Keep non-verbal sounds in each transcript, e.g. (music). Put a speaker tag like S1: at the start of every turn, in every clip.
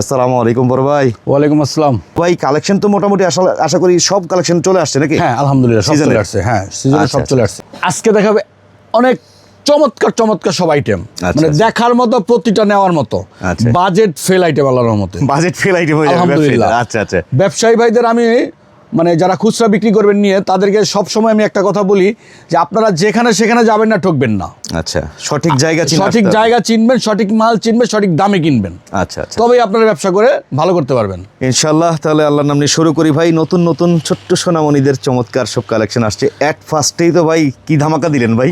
S1: আসসালামু আলাইকুম বড় ভাই।
S2: ওয়ালাইকুম আসসালাম।
S1: ভাই কালেকশন তো মোটামুটি আশা করি সব কালেকশন চলে আসছে নাকি?
S2: হ্যাঁ আলহামদুলিল্লাহ সব চলে আসছে হ্যাঁ সিজনে
S1: আচ্ছা,
S2: সব চলে আসছে। আজকে দেখাবে অনেক চমৎকার চমৎকার সব আইটেম মানে
S1: আচ্ছা।
S2: দেখার মতো প্রতিটা নেওয়ার মতো।
S1: আচ্ছা।
S2: বাজেট ফেল আইটেম আল্লাহর মতো
S1: বাজেট ফেল আইটেম
S2: আলহামদুলিল্লাহ।
S1: আচ্ছা আচ্ছা।
S2: ব্যবসায়ী ভাইদের আমি মানে যারা খুচরা বিক্রি করবেন নিয়ে তাদেরকে সব সময় আমি একটা কথা বলি যে আপনারা যেখানে সেখানে যাবেন না ঠকবেন না।
S1: আচ্ছা সঠিক জায়গা
S2: সঠিক জায়গা চিনবেন সঠিক মাল চিনবেন সঠিক দামে কিনবেন।
S1: আচ্ছা আচ্ছা।
S2: তবেই আপনারা ব্যবসা করে ভালো করতে পারবেন।
S1: ইনশাল্লাহ তাহলে আল্লাহর নাম শুরু করি ভাই। নতুন নতুন ছোট্ট সোনামণিদের চমৎকার সব কালেকশন আসছে। অ্যাট ফার্স্টেই তো ভাই কি ধামাকা দিলেন ভাই?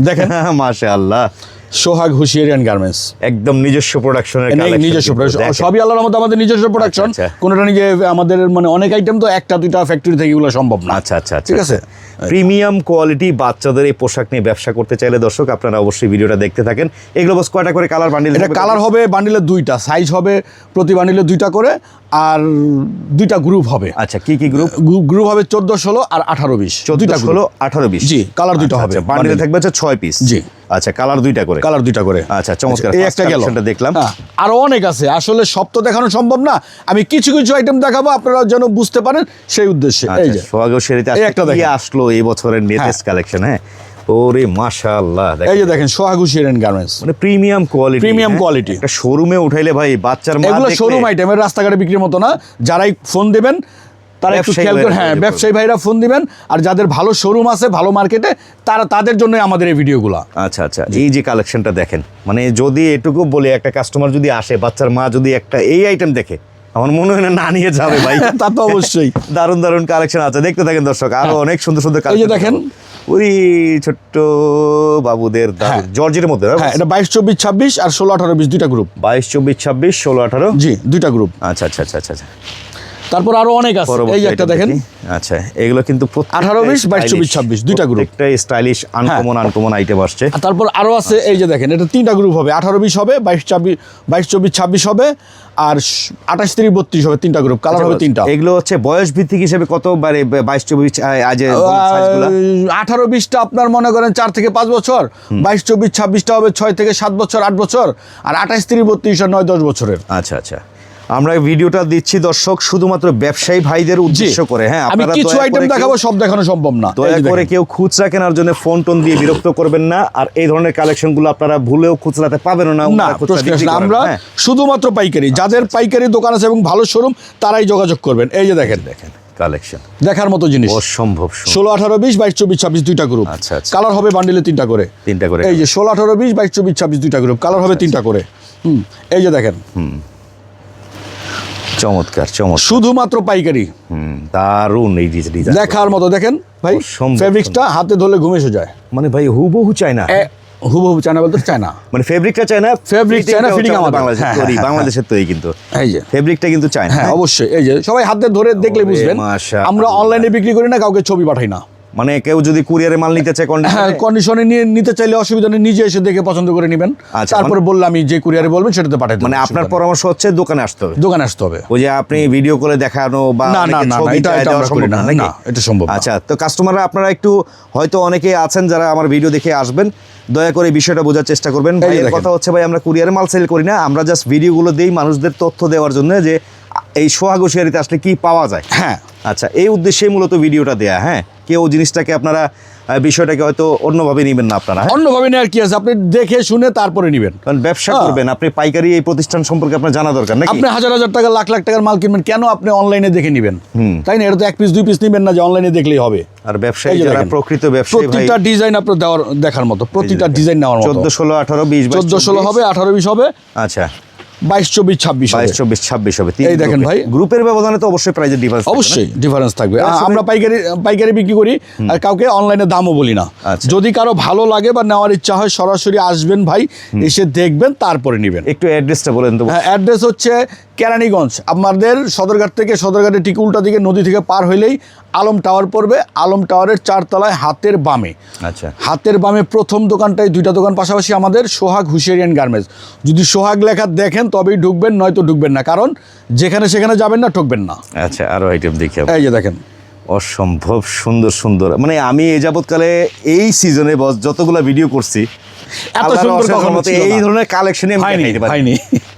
S2: দেখেন। (laughs)
S1: মাশা আল্লাহ
S2: সোহাগ হুশিয়ারিয়ান গার্মেন্টস।
S1: একদম নিজস্ব প্রোডাকশনের
S2: এই নিজস্ব। সবই আল্লাহর মধ্যে আমাদের নিজস্ব প্রোডাকশন
S1: আচ্ছা।
S2: কোনোটা নিজে আমাদের মানে অনেক আইটেম তো একটা দুইটা ফ্যাক্টরি থেকে এগুলো সম্ভব না।
S1: আচ্ছা আচ্ছা আচ্ছা
S2: ঠিক আছে?
S1: প্রিমিয়াম কোয়ালিটি বাচ্চাদের এই পোশাক নিয়ে ব্যবসা করতে চাইলে দর্শক আপনারা অবশ্যই ভিডিওটা দেখতে থাকেন। এগুলো বস কয়টা করে কালার বান্ডিল
S2: এটা কালার হবে বান্ডিলের দুইটা সাইজ হবে প্রতি বান্ডিলে দুইটা করে আর দুইটা গ্রুপ হবে।
S1: আচ্ছা কি কি গ্রুপ
S2: গ্রুপ হবে চোদ্দ ষোলো আর আঠারো বিশ। দুইটা
S1: ষোলো আঠারো বিশ।
S2: জি, colour দুইটা হবে,
S1: বান্ডিলে থাকবে হচ্ছে ছয় পিস
S2: জি।
S1: আচ্ছা কালার দুইটা করে।
S2: কালার দুইটা করে।
S1: আচ্ছা, চমৎকার।
S2: এই একটা গেল।
S1: Collectionটা দেখলাম।
S2: হ্যাঁ, আরও অনেক আছে। আসলে সব তো দেখানো সম্ভব না। আমি কিছু কিছু আইটেম দেখাবো আপনারা যেন বুঝতে পারেন সেই উদ্দেশ্যে। এই
S1: আচ্ছা
S2: যে।
S1: সোহাগের সেরিতে
S2: এই একটা
S1: কি আসলো এই বছরের লেটেস্ট কালেকশন হ্যাঁ? ওরে মাশাআল্লাহ
S2: এই যে দেখেন সোহাগ হুশিয়ারিয়ান গার্মেন্টস।
S1: মানে প্রিমিয়াম কোয়ালিটি
S2: Premium quality।
S1: একটা শোরুমে উঠাইলে ভাই বাচ্চার মা
S2: এগুলো শোরুম আইটেমের রাস্তাঘাটে বিক্রির মতো না। যারাই ফোন দেবেন তারা একটু খেয়াল করে হ্যাঁ ব্যবসায়ী ভাইরা ফোন দিবেন। আর যাদের ভালো শোরুম আছে ভালো মার্কেটে তারা তাদের জন্য আমাদের এই ভিডিওগুলো।
S1: আচ্ছা আচ্ছা এই যে কালেকশনটা দেখেন মানে যদি এটুকু বলি একটা কাস্টমার যদি আসে বাচ্চার মা যদি একটা এই আইটেম দেখে আমার মনে হয় না নিয়ে যাবে ভাই। (laughs)
S2: তা তো অবশ্যই।
S1: দারুণ দারুণ কালেকশন আছে। দেখতে থাকেন দর্শক আরও
S2: হ্যাঁ।
S1: অনেক সুন্দর সুন্দর কালেকশন
S2: দেখেন।
S1: ওই ছোট্ট বাবুদের দারুণ। জর্জের মধ্যে
S2: হ্যাঁ এটা বাইশ চব্বিশ ছাব্বিশ আর ষোলো আঠারো বিশ দুইটা গ্রুপ
S1: বাইশ চব্বিশ ছাব্বিশ ষোলো আঠারো?
S2: জি দুইটা গ্রুপ
S1: আচ্ছা আচ্ছা আচ্ছা আচ্ছা আচ্ছা।
S2: তারপর আরও অনেক আছে। এই একটা দেখেন।
S1: আচ্ছা এগুলো কিন্তু প্রত্যেকটাই
S2: 18, 20, 22, 24, 26, দুইটা গ্রুপ।
S1: প্রত্যেকটাই স্টাইলিশ আনকমন আনকমন আইটেম আসছে।
S2: আর তারপর আরও আছে এই যে দেখেন এটা তিনটা গ্রুপ হবে। আঠারো বিশ হবে বাইশ ছাব্বিশ বাইশ চব্বিশ ছাব্বিশ হবে আর আঠাশ তিরিশ বত্রিশ হবে তিনটা গ্রুপ কালার হবে তিনটা।
S1: এগুলো হচ্ছে বয়স ভিত্তিক হিসেবে কত বারে বাইশ চব্বিশ আজ
S2: আঠারো বিশটা আপনার মনে করেন চার থেকে পাঁচ বছর। বাইশ চব্বিশ ছাব্বিশটা হবে ছয় থেকে সাত বছর আট বছর। আর আঠাশ তিরিশ বত্রিশটা নয় দশ বছরের।
S1: আচ্ছা আচ্ছা। আমরা ভিডিওটা দিচ্ছি দর্শক শুধুমাত্র ব্যবসায়ী ভাইদের উদ্দেশ্য করে। হ্যাঁ
S2: আমি
S1: আপনারা
S2: কিছু আইটেম দেখাবো সব দেখানো সম্ভব না।
S1: দয়া করে। কেউ খুচরা কেনার জন্য ফোন টোন দিয়ে বিরক্ত করবেন না। আর এই ধরনের কালেকশনগুলো আপনারা ভুলেও খুচরাতে পাবেন না।
S2: আমরা
S1: হ্যাঁ।
S2: শুধুমাত্র পাইকারি যাদের পাইকারি দোকান আছে এবং ভালো শোরুম তারাই যোগাযোগ করবেন। এই যে দেখেন।
S1: দেখেন কালেকশন
S2: দেখার মতো জিনিস।
S1: অসম্ভব।
S2: ষোলো আঠারো বিশ বাইশ চব্বিশ ছাব্বিশ দুইটা গ্রুপ
S1: আচ্ছা, আচ্ছা।
S2: কালার হবে বান্ডিলে তিনটা করে।
S1: তিনটা করে
S2: এই যে ষোলো আঠারো বিশ বাইশ চব্বিশ ছাব্বিশ দুইটা গ্রুপ কালার হবে তিনটা করে। হুম এই যে দেখেন।
S1: চমৎকার চমৎকার।
S2: শুধুমাত্র পাইকারি।
S1: হুম দারুণ এই ডিজাইন
S2: দেখার মতো দেখেন ভাই ফেব্রিক্সটা হাতে ধরলে ঘুমে এসে যায়।
S1: মানে ভাই হুবহু চায় না
S2: হুবহু চায়না বলতে চায়না।
S1: মানে ফেব্রিকটা চায় না
S2: Fabric চায় না,
S1: fittingটাও
S2: আমাদের।
S1: বাংলাদেশের
S2: হ্যাঁ,
S1: তৈরি
S2: হ্যাঁ,
S1: বাংলাদেশের তৈরি কিন্তু।
S2: এই যে।
S1: ফেব্রিকটা কিন্তু চায় না
S2: হ্যাঁ অবশ্যই। এই যে সবাই হাতে ধরে দেখলে বুঝবেন। আমরা অনলাইনে বিক্রি করি না কাউকে ছবি পাঠাই না।
S1: মানে কেউ যদি কুরিয়ারে মাল নিতে চায়
S2: হ্যাঁ
S1: কন্ডিশনে
S2: কন্ডিশনে নিয়ে নিতে চাইলে অসুবিধা নেই নিজে এসে দেখে পছন্দ করে নেবেন।
S1: আচ্ছা,
S2: তারপরে বললে আমি যে কুরিয়ারে বলবেন সেটাতে পাঠাই
S1: মানে আপনার পরামর্শ হচ্ছে দোকানে আসতে হবে?
S2: দোকানে আসতে হবে।
S1: ওই যে আপনি ভিডিও করে দেখানো বা
S2: না, না, না, এটা- এটা
S1: সম্ভব
S2: না, না, এটা সম্ভব
S1: আচ্ছা তো কাস্টমাররা আপনারা একটু হয়তো অনেকে আছেন যারা আমার ভিডিও দেখে আসবেন দয়া করে বিষয়টা বোঝার চেষ্টা করবেন। ভাইয়ের কথা হচ্ছে ভাই আমরা কুরিয়ারে মাল সেল করি না আমরা জাস্ট ভিডিওগুলো দেই মানুষদের তথ্য দেওয়ার জন্য যে এই সোহাগ শেয়ারিতে আসলে কি পাওয়া যায়?
S2: হ্যাঁ।
S1: আচ্ছা এই উদ্দেশ্যেই মূলত ভিডিওটা দেয়া হ্যাঁ? কেউ জিনিসটাকে আপনারা বিষয়টাকে হয়তো অন্যভাবে নেবেন না আপনারা হ্যাঁ?
S2: অন্যভাবে নেওয়ার কি আছে? আপনি দেখে শুনে তারপরে নেবেন।
S1: কারণ ব্যবসা
S2: হ্যাঁ।
S1: করবেন আপনি পাইকারি এই প্রতিষ্ঠান সম্পর্কে আপনার জানা দরকার নাকি?
S2: আপনি হাজার হাজার টাকা লাখ লাখ টাকার মাল কিনবেন কেন আপনি অনলাইনে দেখে নেবেন? তাই না? এটা তো এক পিস দুই পিস নেবেন না যে অনলাইনে দেখলেই হবে।
S1: আর ব্যবসায়ী যারা প্রকৃত ব্যবসায়ী
S2: প্রতিটা ডিজাইন আপনার দেওয়ার দেখার মতো প্রতিটা ডিজাইন নেওয়ার মতো।
S1: চোদ্দ ষোলো আঠারো বিশ বাইশ,
S2: চোদ্দ ষোলো
S1: চব্বিশ।
S2: হবে আঠারো বিশ হবে।
S1: আচ্ছা।
S2: বাইশ চব্বিশ ছাব্বিশ
S1: বাইশ চব্বিশ ছাব্বিশ হবে।
S2: এই দেখেন ভাই।
S1: গ্রুপের ব্যবধানে তো অবশ্যই প্রাইজের ডিফারেন্স
S2: অবশ্যই ডিফারেন্স থাকবে। আমরা পাইকারি পাইকারি বিক্রি করি আর কাউকে অনলাইনে দামও বলি না।
S1: আচ্ছা।
S2: যদি কারও ভালো লাগে বা নেওয়ার ইচ্ছা হয় সরাসরি আসবেন ভাই এসে দেখবেন তারপরে নেবেন।
S1: একটু অ্যাড্রেসটা বলেন তো।
S2: অ্যাড্রেস হচ্ছে কেরানীগঞ্জ। আমাদের সদরঘাট থেকে সদরঘাটের ঠিক উল্টা দিকে নদী থেকে পার হইলেই আলম টাওয়ার পড়বে। আলম টাওয়ারের চারতলায় হাতের বামে।
S1: আচ্ছা।
S2: হাতের বামে প্রথম দোকানটায় দুইটা দোকান পাশাপাশি আমাদের সোহাগ হুশিয়ারিয়ান গার্মেন্টস। যদি সোহাগ লেখা দেখেন তবেই ঢুকবেন নয়তো ঢুকবেন না। কারণ যেখানে সেখানে যাবেন না ঠকবেন না।
S1: আচ্ছা আরও আইটেম দেখি।
S2: এই যে দেখেন।
S1: অসম্ভব সুন্দর সুন্দর। মানে আমি এই যাবৎকালে এই সিজনে বস যতগুলা ভিডিও করছি
S2: এত সুন্দর কখনো ছিল
S1: এই ধরনের কালেকশন আমি দেখাইতে
S2: পারিনি।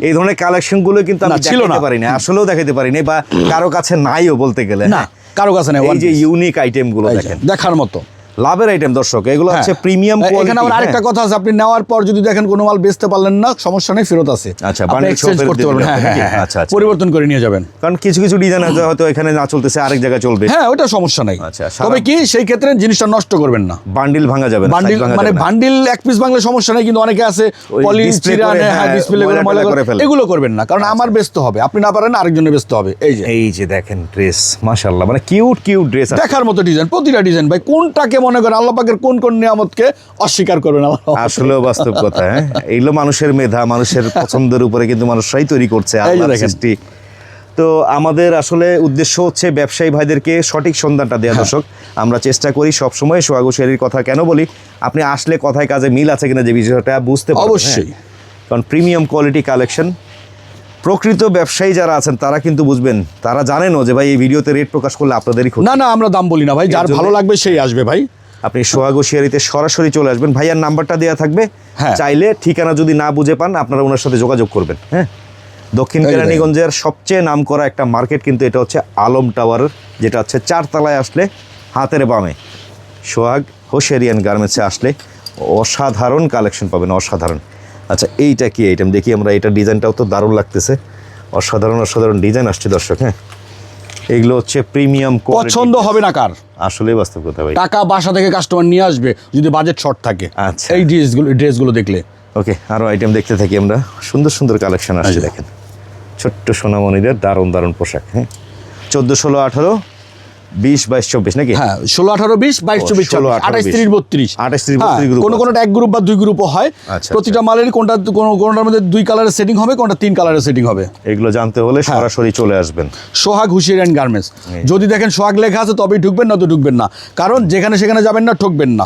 S1: এই ধরনের কালেকশনগুলো কিন্তু আমি
S2: না, ছিল
S1: দেখাইতে
S2: না।
S1: পারি না আসলেও দেখাইতে পারি না বা কারও কাছে নাইও বলতে গেলে
S2: না
S1: হ্যাঁ।
S2: কারও কাছে নাই
S1: এই যে ইউনিক
S2: আইটেমগুলো
S1: দেখেন।
S2: দেখার মতো।
S1: লাভের আইটেম দর্শক। এগুলো হচ্ছে
S2: হ্যাঁ।
S1: প্রিমিয়াম কোয়ালিটি
S2: এখানে আবার আরেকটা কথা আছে আপনি নেওয়ার পর যদি দেখেন কোনো মাল বেচতে পারলেন না সমস্যা নেই ফেরত আছে।
S1: আচ্ছা,
S2: এক্সচেঞ্জ করতে পারবেন হ্যাঁ হ্যাঁ হ্যাঁ
S1: আচ্ছা, আচ্ছা।
S2: পরিবর্তন করে নিয়ে যাবেন।
S1: কারণ কিছু কিছু ডিজাইন আছে হয়তো এখানে না চলতেছে আরেক জায়গায় চলবে।
S2: হ্যাঁ ওটা সমস্যা নাই।
S1: আচ্ছা,
S2: তবে কি সেই ক্ষেত্রে জিনিসটা নষ্ট করবেন না।
S1: বান্ডিল ভাঙা যাবে না
S2: বান্ডিল মানে বান্ডিল এক পিস বাংলা সমস্যা নেই কিন্তু অনেকে আছে পলি হ্যাঁ
S1: হ্যাঁ,
S2: ডিসপ্লে করে
S1: ময়লা
S2: করে। এগুলো করবেন না কারণ আমার ব্যস্ত হবে। আপনি না পারেন আরেকজনের ব্যস্ত হবে। এই যে।
S1: এই যে দেখেন ড্রেস মাশাআল্লাহ মানে কিউট কিউট ড্রেস
S2: দেখার মতো ডিজাইন প্রতিটা ডিজাইন ভাই কোনটাকে মনে করেন আল্লাহ পাকের কোন কোন নিয়ামতকে অস্বীকার করবেন
S1: আসলেও বাস্তব কথা হ্যাঁ? এইগুলো মানুষের মেধা মানুষের পছন্দের উপরে কিন্তু মানুষরাই তৈরি করছে সৃষ্টি। তো আমাদের আসলে উদ্দেশ্য হচ্ছে ব্যবসায়ী ভাইদেরকে সঠিক সন্ধানটা দেওয়া
S2: হ্যাঁ।
S1: দর্শক। আমরা চেষ্টা করি সব সময় সোহাগু কথা কেন বলি আপনি আসলে কথায় কাজে মিল আছে কিনা যে বিষয়টা বুঝতে পারবেন
S2: অবশ্যই।
S1: হ্যাঁ। কারণ প্রিমিয়াম কোয়ালিটি কালেকশন প্রকৃত ব্যবসায়ী যারা আছেন তারা কিন্তু বুঝবেন তারা জানেনও যে ভাই এই ভিডিওতে রেট প্রকাশ করলে আপনাদেরই
S2: না না আমরা দাম বলি না ভাই যার ভালো লাগবে সেই আসবে ভাই।
S1: আপনি সোহাগো শিয়ারিতে সরাসরি চলে আসবেন। ভাইয়ার নাম্বারটা দেওয়া থাকবে।
S2: হ্যাঁ।
S1: চাইলে ঠিকানা যদি না বুঝে পান আপনারা ওনার সাথে যোগাযোগ করবেন হ্যাঁ? দক্ষিণ কেরানীগঞ্জের সবচেয়ে নামকরা একটা মার্কেট কিন্তু এটা হচ্ছে আলম টাওয়ার যেটা হচ্ছে চারতলায় আসলে হাতের বামে। সোহাগ হোসেরিয়ান গার্মেন্টসে আসলে অসাধারণ কালেকশন পাবেন অসাধারণ। আচ্ছা এইটা কি আইটেম দেখি আমরা এটা ডিজাইনটাও তো দারুণ লাগতেছে। অসাধারণ অসাধারণ ডিজাইন আসছে দর্শক হ্যাঁ? এগুলো হচ্ছে প্রিমিয়াম
S2: পছন্দ হবে না কার?
S1: আসলে বাস্তব কথা ভাই।
S2: টাকা বাসা থেকে কাস্টমার নিয়ে আসবে যদি বাজেট শর্ট থাকে।
S1: আচ্ছা।
S2: এই ড্রেসগুলো ড্রেসগুলো দেখলে।
S1: ওকে আরও আইটেম দেখতে থাকি আমরা। সুন্দর সুন্দর কালেকশন আসছে। দেখেন। ছোট্ট সোনামণিদের দারুণ দারুণ পোশাক হ্যাঁ। চোদ্দ ষোলো আঠারো। বিশ বাইশ চব্বিশ নাকি?
S2: হ্যাঁ ষোলো আঠারো বিশ বাইশ চব্বিশ আঠাশ
S1: 20
S2: তিরিশ বত্রিশ।
S1: 28, 30, 32 group
S2: কোনো কোনোটা এক গ্রুপ বা দুই গ্রুপও হয়।
S1: আচ্ছা,
S2: প্রতিটা মালেরই কোনটা কোনটার মধ্যে দুই কালারের সেটিং হবে কোনটা তিন কালারের সেটিং হবে।
S1: এগুলো জানতে হলে
S2: হ্যাঁ।
S1: সরাসরি চলে আসবেন।
S2: সোহাগ হুশিয়ার অ্যান্ড গার্মেন্টস। যদি দেখেন সোহাগ লেখা আছে তবেই ঢুকবেন না তো ঢুকবেন না। কারণ যেখানে সেখানে যাবেন না ঠকবেন না।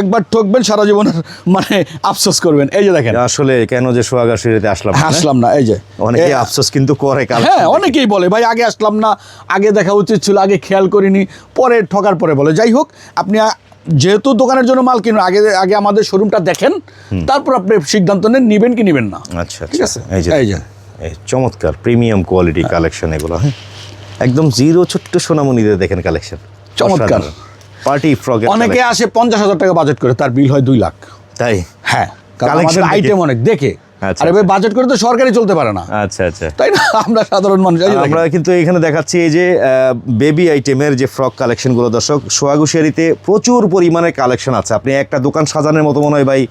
S2: একবার ঠকবেন সারা জীবনের মানে আফসোস করবেন। এই যে দেখেন।
S1: আসলে কেন যে সোহাগ সিঁড়িতে আসলাম না, হ্যাঁ?
S2: আসলাম না এই যে।
S1: অনেকে আফসোস কিন্তু করে
S2: হ্যাঁ অনেকেই বলে ভাই আগে আসলাম না আগে দেখা উচিত ছিল আগে খেয়াল করিনি পরে ঠকার পরে বলে। যাই হোক আপনি যেহেতু দোকানের জন্য মাল কিনুন আগে আগে আমাদের শোরুমটা দেখেন তারপর আপনি সিদ্ধান্ত নেন নিবেন কি নিবেন না।
S1: আচ্ছা
S2: ঠিক
S1: আচ্ছা।
S2: আছে?
S1: এই যে
S2: এই
S1: চমৎকার প্রিমিয়াম কোয়ালিটি কালেকশন এগুলো হ্যাঁ? একদম জিরো ছোট্ট সোনামণিদের দেখেন কালেকশন
S2: চমৎকার।
S1: পার্টি ফ্রক
S2: অনেকে আসে পঞ্চাশ হাজার টাকা বাজেট করে তার বিল হয় দুই লাখ।
S1: তাই?
S2: হ্যাঁ
S1: দেখে?
S2: আইটেম অনেক দেখে। আরে ভাই বাজেট করে তো সরকারি চলতে পারে না।
S1: আচ্ছা আচ্ছা।
S2: তাই না? আমরা সাধারণ মানুষ
S1: আমরা কিন্তু এখানে দেখাচ্ছি এই যে বেবি আইটেমের যে ফ্রক কালেকশনগুলো দর্শক সোয়াগুশিয়ারিতে প্রচুর পরিমাণে কালেকশন আছে। আপনি একটা দোকান সাজানোর মতো মনে হয় ভাই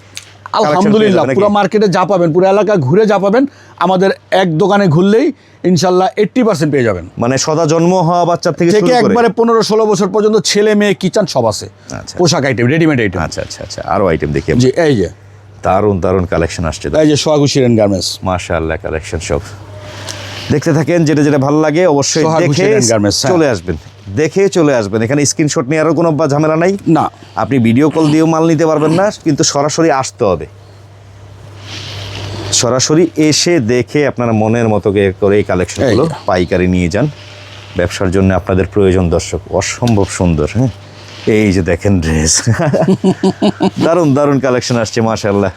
S2: আলহামদুলিল্লাহ পুরো মার্কেটে যা পাবেন পুরো এলাকা ঘুরে যা পাবেন আমাদের এক দোকানে ঘুরলেই ইনশাল্লাহ এইট্টি পার্সেন্ট পেয়ে যাবেন।
S1: মানে সদা জন্ম হওয়া বাচ্চা থেকে
S2: থেকে একবারে পনেরো ষোলো বছর পর্যন্ত ছেলে মেয়ে কিচেন সব আছে।
S1: আচ্ছা।
S2: পোশাক আইটেম রেডিমেড আইটেম
S1: আচ্ছা আচ্ছা আচ্ছা আরও আইটেম দেখি
S2: জি এই যে।
S1: দারুণ দারুণ কালেকশন আসছে।
S2: এই যে সোহাগু শিরেন গার্মেন্টস।
S1: মাশাআল্লাহ কালেকশন সব দেখতে থাকেন যেটা যেটা ভালো লাগে অবশ্যই দেখে
S2: হ্যাঁ।
S1: চলে আসবেন। দেখে চলে আসবেন। এখানে স্ক্রিনশট নেওয়ারও কোনো বা ঝামেলা নাই?
S2: না।
S1: আপনি ভিডিও কল দিয়েও মাল নিতে পারবেন না কিন্তু সরাসরি আসতে হবে। সরাসরি এসে দেখে আপনারা মনের মতো করে এই কালেকশনগুলো পাইকারি নিয়ে যান। ব্যবসার জন্য আপনাদের প্রয়োজন দর্শক অসম্ভব সুন্দর হ্যাঁ। এই যে দেখেন ড্রেস (laughs) দারুণ দারুণ কালেকশন আসছে মাশাল্লাহ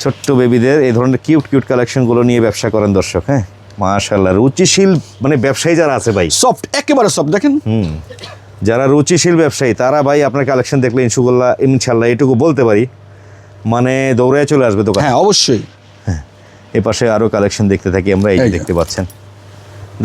S1: ছোট্ট বেবিদের এই ধরনের কিউট কিউট কালেকশনগুলো নিয়ে ব্যবসা করেন দর্শক হ্যাঁ? মাশাল্লাহ রুচিশীল মানে ব্যবসায়ী যারা আছে ভাই।
S2: সফট একেবারে সফট দেখেন।
S1: হুম যারা রুচিশীল ব্যবসায়ী তারা ভাই আপনার কালেকশন দেখলে ইনশাল্লাহ ইনশাল্লাহ এটুকু বলতে পারি মানে দৌড়ে চলে আসবে দোকান।
S2: হ্যাঁ অবশ্যই।
S1: হ্যাঁ এ পাশে আরও কালেকশন দেখতে থাকি আমরা এই। দেখতে পাচ্ছেন।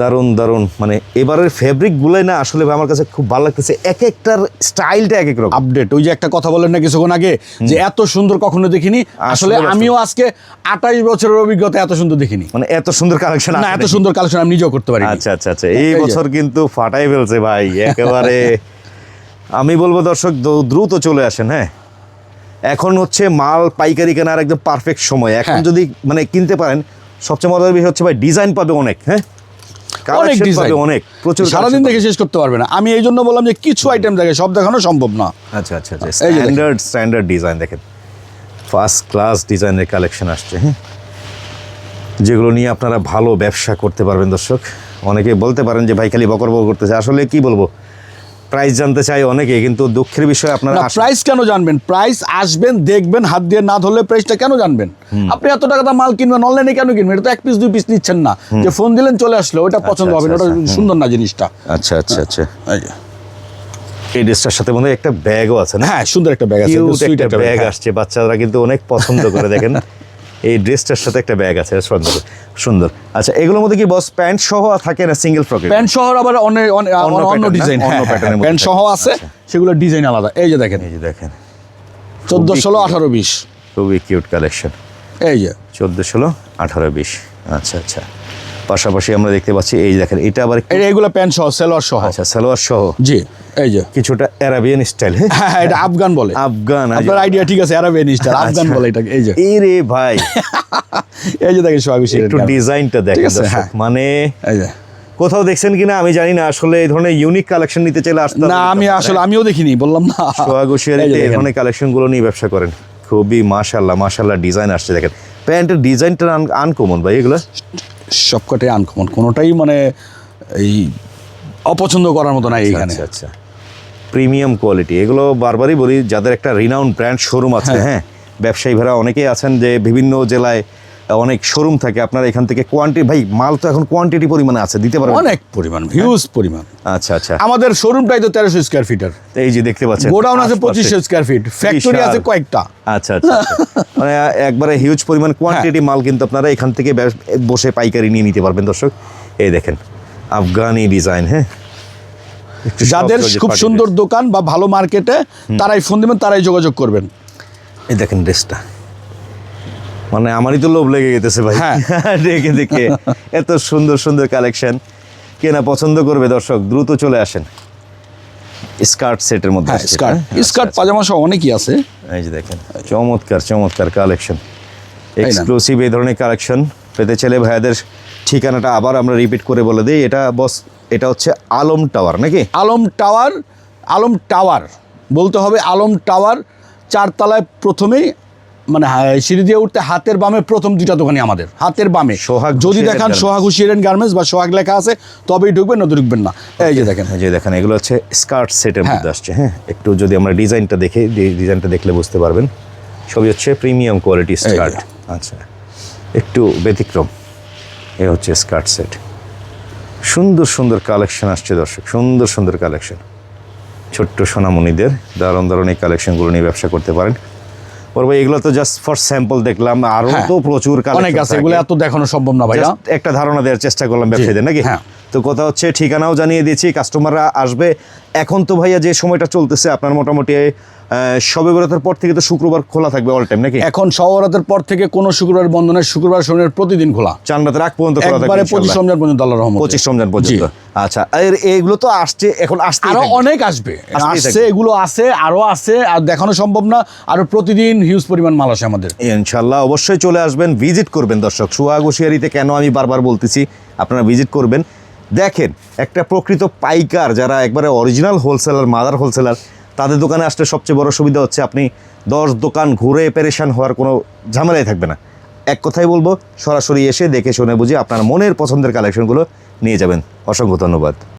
S1: দারুণ দারুণ। মানে এবারের ফেব্রিকগুলোই না আসলে আমার কাছে খুব ভালো লাগতেছে। এক একটার স্টাইলটা এক এক রকম।
S2: আপডেট ওই যে একটা কথা বলেন না কিছুক্ষণ আগে যে এত সুন্দর কখনো দেখিনি। আসলে আমিও আজকে আঠাইশ বছরের অভিজ্ঞতা এত সুন্দর দেখিনি।
S1: মানে এত সুন্দর কালেকশন
S2: না এত সুন্দর কালেকশন আমি নিজেও করতে পারি
S1: আচ্ছা আচ্ছা আচ্ছা। এই
S2: এই
S1: বছর কিন্তু ফাটাই ফেলছে ভাই একেবারে। (laughs) আমি বলব দর্শক দ্রুত চলে আসেন হ্যাঁ? এখন হচ্ছে মাল পাইকারি কেনার একদম পারফেক্ট সময়। এখন
S2: হ্যাঁ।
S1: যদি মানে কিনতে পারেন সবচেয়ে মজার বিষয় হচ্ছে ভাই ডিজাইন পাবে অনেক হ্যাঁ?
S2: অনেক ডিজাইন
S1: অনেক প্রচুর
S2: সারাদিন দেখে শেষ করতে পারবে না। আমি এই জন্য বললাম যে কিছু আইটেম দেখে সব দেখানো সম্ভব না।
S1: আচ্ছা আচ্ছা আচ্ছা। স্ট্যান্ডার্ড স্ট্যান্ডার্ড ডিজাইন দেখেন। ফার্স্ট ক্লাস ডিজাইনের কালেকশন আসছে হ্যাঁ যেগুলো নিয়ে আপনারা ভালো ব্যবসা করতে পারবেন দর্শক। অনেকে বলতে পারেন যে ভাই খালি বকর বকর করতেছে। আসলে কি বলব? প্রাইস জানতে চাই অনেকে কিন্তু দুঃখের বিষয় আপনারা
S2: প্রাইস কেন জানবেন? প্রাইস আসবেন দেখবেন হাত দিয়ে না ধরলে প্রাইসটা কেন জানবেন? আপনি এত টাকা দাম মাল কিনবেন অনলাইনে কেন কিনবেন? এটা তো এক পিস দুই পিস নিচ্ছেন না। যে ফোন দিলেন চলে আসলো ওটা পছন্দ হবে না
S1: আচ্ছা,
S2: ওটা
S1: আচ্ছা,
S2: সুন্দর না জিনিসটা।
S1: আচ্ছা আচ্ছা আচ্ছা।
S2: এই।
S1: ড্রেসটার সাথে মনে হয় একটা ব্যাগও আছে না?
S2: হ্যাঁ সুন্দর একটা ব্যাগ আছে
S1: একটা ব্যাগ আসছে বাচ্চারা কিন্তু অনেক পছন্দ করে দেখেন। (laughs) এই ড্রেসটার সাথে একটা ব্যাগ আছে সুন্দর সুন্দর। আচ্ছা এগুলোর মধ্যে কি বস প্যান্ট সহ থাকে না সিঙ্গেল ফ্রক
S2: প্যান্ট সহ আবার অনেক অনেক-
S1: অন্য?
S2: ডিজাইন
S1: অন্য প্যাটার্নের
S2: প্যান্ট সহ আছে
S1: সেগুলোর
S2: সেগুলো ডিজাইন আলাদা। এই যে দেখেন।
S1: এই যে দেখেন।
S2: চোদ্দ ষোলো। আঠারো বিশ।
S1: খুবই কিউট কালেকশন
S2: এই যে।
S1: চোদ্দ ষোলো আঠারো বিশ। আচ্ছা আচ্ছা। পাশাপাশি আমরা দেখতে পাচ্ছি এই দেখেন এটা আবার
S2: এইগুলো প্যান্ট সহ সেলোয়ার সহ।
S1: আচ্ছা সালোয়ার সহ।
S2: জি এই যে।
S1: কিছুটা অ্যারাবিয়ান স্টাইল হ্যাঁ?
S2: এটা আফগান বলে।
S1: আফগান
S2: আপনার আইডিয়া ঠিক আছে আরব স্টাইল আফগান
S1: আচ্ছা।
S2: বলে এটাকে এই যে।
S1: এই রে ভাই। (laughs)
S2: এই যে দেখেন সোহাগী
S1: একটু ডিজাইনটা দেখেন।
S2: হ্যাঁ।
S1: মানে
S2: এই যে।
S1: কোথাও দেখছেন কিনা আমি জানি না আসলে এই ধরনের ইউনিক কালেকশন নিতে চাইলে আসতে
S2: না আমি আসলে আমিও দেখিনি বললাম না। এই যে
S1: এই ধরনের কালেকশনগুলো নিয়ে ব্যবসা করেন। খুবই মাশাল্লাহ মাশাল্লাহ ডিজাইন আসছে দেখেন। প্যান্টের ডিজাইনটা আনকমন ভাই এগুলো?
S2: সবকটাই আনকমন কোনোটাই মানে এই অপছন্দ করার মতো নাই এইখানে।
S1: আচ্ছা আচ্ছা। প্রিমিয়াম কোয়ালিটি এগুলো বারবারই বলি যাদের একটা রিনাউন্ড ব্র্যান্ড শোরুম আছে হ্যাঁ ব্যবসায়ী ভাড়া অনেকেই আছেন যে বিভিন্ন জেলায় অনেক শোরুম থাকে আপনার এখান থেকে কোয়ান্টিটি ভাই মাল তো এখন কোয়ান্টিটি পরিমাণে আছে দিতে পারবেন?
S2: অনেক পরিমাণ হিউজ পরিমাণ।
S1: আচ্ছা আচ্ছা।
S2: আমাদের শোরুমটাই তো তেরোশো স্কোয়ার ফিটার
S1: এই যে দেখতে পাচ্ছেন
S2: গোডাউন আছে। পঁচিশশো স্কোয়ার ফিট ফ্যাক্টরি আছে কয়েকটা।
S1: আচ্ছা আচ্ছা আচ্ছা। মানে একবারে হিউজ পরিমাণ কোয়ান্টিটি
S2: হ্যাঁ।
S1: মাল কিন্তু আপনারা এখান থেকে বসে পাইকারি নিয়ে নিতে পারবেন দর্শক। এই দেখেন আফগানি ডিজাইন হ্যাঁ?
S2: যাদের খুব সুন্দর দোকান বা ভালো মার্কেটে তারাই ফোন দিবেন তারাই যোগাযোগ করবেন।
S1: এই দেখেন ড্রেসটা মানে আমারই তো লোভ লেগে গেতেছে ভাই।
S2: হ্যাঁ। (laughs)
S1: দেখে দেখে। এত সুন্দর সুন্দর কালেকশন কেনা পছন্দ করবে দর্শক দ্রুত চলে আসেন। স্কার্ট সেটের মধ্যে
S2: হ্যাঁ স্কার্ট।
S1: হ্যাঁ?
S2: স্কার্ট পাজামা সহ অনেকই আছে।
S1: এই যে দেখেন চমৎকার চমৎকার কালেকশন। এক্সক্লুসিভ এই ধরনের কালেকশন পেতে চাইলে ভাইয়াদের ঠিকানাটা আবার আমরা রিপিট করে বলে দিই। এটা বস এটা হচ্ছে আলম টাওয়ার নাকি?
S2: Alam tower Alam tower. বলতে হবে আলম টাওয়ার চারতলায় প্রথমেই মানে সিঁড়ি দিয়ে উঠতে হাতের বামে প্রথম দুইটা দোকানই আমাদের। হাতের বামে।
S1: সোহাগ
S2: যদি দেখান। সোহাগ হুসিয়ারেন গার্মেন্টস বা সোহাগ লেখা আছে তবেই ঢুকবেন নতুন ঢুকবেন না। এই যে দেখেন।
S1: যে দেখেন এগুলো হচ্ছে স্কার্ট সেটের
S2: হ্যাঁ।
S1: মধ্যে আসছে হ্যাঁ? একটু যদি আমরা ডিজাইনটা দেখে ডিজাইনটা দেখলে বুঝতে পারবেন। সবই হচ্ছে প্রিমিয়াম কোয়ালিটি স্কার্ট। আচ্ছা একটু ব্যতিক্রম। এ হচ্ছে স্কার্ট সেট। সুন্দর সুন্দর কালেকশন আসছে দর্শক সুন্দর সুন্দর কালেকশন। ছোট্ট সোনামণিদের দারুণ দারুণ এই কালেকশনগুলো নিয়ে ব্যবসা করতে পারেন। ওর ভাই এগুলো তো জাস্ট ফর স্যাম্পল দেখলাম আরও
S2: হ্যাঁ।
S1: তো প্রচুর
S2: অনেক আছে এগুলো এত দেখানো সম্ভব না ভাইয়া
S1: একটা ধারণা দেওয়ার চেষ্টা করলাম ব্যবসায়ীদের নাকি
S2: হ্যাঁ।
S1: তো কথা হচ্ছে ঠিকানাও জানিয়ে দিয়েছি কাস্টমাররা আসবে। এখন তো ভাইয়া যে সময়টা চলতেছে আপনার মোটামুটি শবে বরাতের পর থেকে তো শুক্রবার খোলা থাকবে অল টাইম নাকি?
S2: এখন সহরাতের পর থেকে কোনো শুক্রবার বন্ধ নয় শুক্রবার শনিবার প্রতিদিন খোলা।
S1: চান রাতের আগ পর্যন্ত খোলা থাকবে
S2: একবারে পঁচিশ। রমজান পর্যন্ত আল্লাহ রহমত।
S1: পঁচিশ রমজান পর্যন্ত। আচ্ছা আর এগুলো তো আসছে এখন আসতে
S2: আরও অনেক আসবে। আসছে এগুলো আছে আরও আছে আর দেখানো সম্ভব না আরও প্রতিদিন হিউজ পরিমাণ মাল আসে আমাদের।
S1: ইনশাল্লাহ অবশ্যই চলে আসবেন ভিজিট করবেন দর্শক। সুয়াগুশিয়ারিতে কেন আমি বারবার বলতেছি আপনারা ভিজিট করবেন। দেখেন, একটা প্রকৃত পাইকার যারা একবারে অরিজিনাল হোলসেলার মাদার হোলসেলার তাদের দোকানে আসলে সবচেয়ে বড় সুবিধা হচ্ছে আপনি দশ দোকান ঘুরে পেরেশান হওয়ার কোনো ঝামেলাই থাকবে না। এক কথাই বলব, সরাসরি এসে দেখে শুনে বুঝে আপনার মনের পছন্দের কালেকশনগুলো নিয়ে যাবেন। অসংখ্য ধন্যবাদ।